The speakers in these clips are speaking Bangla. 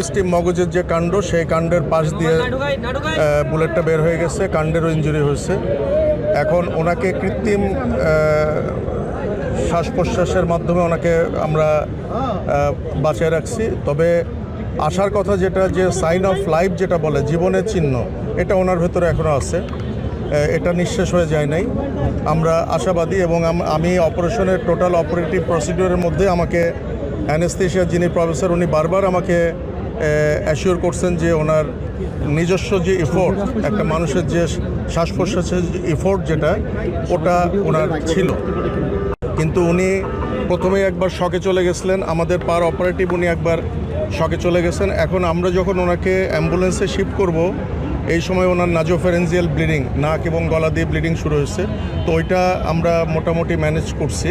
স্টিম মগজের যে কাণ্ড, সেই কাণ্ডের পাশ দিয়ে বুলেটটা বের হয়ে গেছে, কাণ্ডেরও ইঞ্জুরি হয়েছে। এখন ওনাকে কৃত্রিম শ্বাস প্রশ্বাসের মাধ্যমে ওনাকে আমরা বাঁচিয়ে রাখছি। তবে আসার কথা যেটা, যে সাইন অফ লাইফ যেটা বলে, জীবনের চিহ্ন, এটা ওনার ভেতরে এখনও আছে। এটা নিঃশেষ হয়ে যায় নাই। আমরা আশাবাদী এবং আমি অপারেশনের টোটাল অপারেটিভ প্রসিডিওরের মধ্যে আমাকে অ্যানেস্থেশিয়া যিনি প্রফেসর উনি বারবার আমাকে অ্যাসিওর করছেন যে ওনার নিজস্ব যে এফোর্ট একটা মানুষের যে শ্বাস প্রশ্বাসের এফোর্ট যেটা, ওটা ওনার ছিল। কিন্তু উনি প্রথমে একবার শকে চলে গেছিলেন, আমাদের পার অপারেটিভ উনি একবার শকে চলে গেছেন। এখন আমরা যখন ওনাকে অ্যাম্বুলেন্সে শিফট করব, এই সময় ওনার নাজোফেরেন্সিয়াল ব্লিডিং নাক এবং গলা দিয়ে ব্লিডিং শুরু হয়েছে। তো ওইটা আমরা মোটামুটি ম্যানেজ করছি।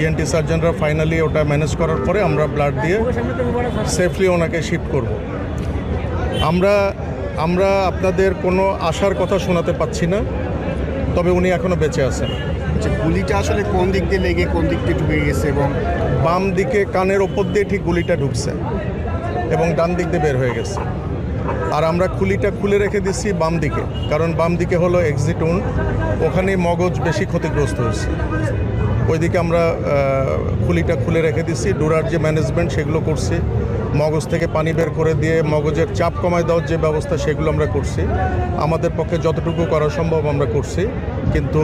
ইএনটি সার্জনরা ফাইনালি ওটা ম্যানেজ করার পরে আমরা ব্লাড দিয়ে সেফলি ওনাকে শিফট করব। আমরা আমরা আপনাদের কোনো আশার কথা শোনাতে পাচ্ছি না তবে উনি এখনও বেঁচে আছেন। যে গুলিটা আসলে কোন দিক দিয়ে লেগে কোন দিক দিয়ে ঢুকে গেছে এবং বাম দিকে কানের ওপর দিয়ে ঠিক গুলিটা ঢুকছে এবং ডান দিক দিয়ে বের হয়ে গেছে। আর আমরা খুলিটা খুলে রেখে দিচ্ছি বাম দিকে কারণ বাম দিকে হলো এক্সিটুন ওখানে মগজ বেশি ক্ষতিগ্রস্ত হয়েছে। ওইদিকে আমরা খুলিটা খুলে রেখে দিচ্ছি। ডোরার যে ম্যানেজমেন্ট সেগুলো করছি। মগজ থেকে পানি বের করে দিয়ে মগজের চাপ কমায় দেওয়ার যে ব্যবস্থা সেগুলো আমরা করছি। আমাদের পক্ষে যতটুকু করা সম্ভব আমরা করছি। কিন্তু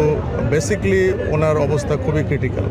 বেসিকলি ওনার অবস্থা খুবই ক্রিটিক্যাল